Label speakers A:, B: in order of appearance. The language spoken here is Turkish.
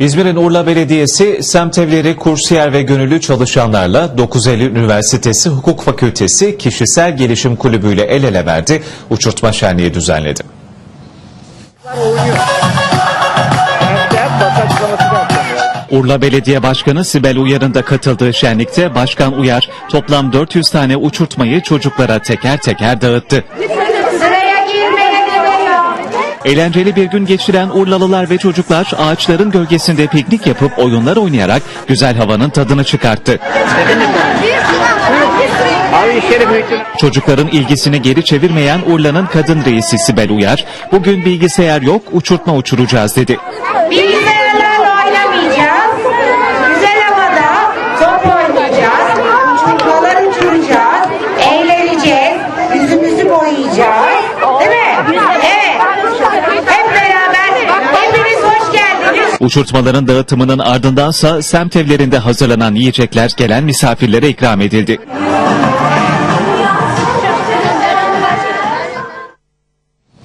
A: İzmir'in Urla Belediyesi semt evleri kursiyer ve gönüllü çalışanlarla 9 Eylül Üniversitesi Hukuk Fakültesi Kişisel Gelişim Kulübü ile el ele verdi, uçurtma şenliği düzenledi. Urla Belediye Başkanı Sibel Uyar'ın da katıldığı şenlikte Başkan Uyar toplam 400 tane uçurtmayı çocuklara teker teker dağıttı. Eğlenceli bir gün geçiren Urlalılar ve çocuklar ağaçların gölgesinde piknik yapıp oyunlar oynayarak güzel havanın tadını çıkarttı. Çocukların ilgisini geri çevirmeyen Urla'nın kadın reisi Sibel Uyar, bugün bilgisayar yok uçurtma uçuracağız dedi.
B: Bilgisayarlarla oynamayacağız. Güzel havada top oynayacağız. Uçurtmalar uçuracağız.
A: Uçurtmaların dağıtımının ardındansa semt evlerinde hazırlanan yiyecekler gelen misafirlere ikram edildi.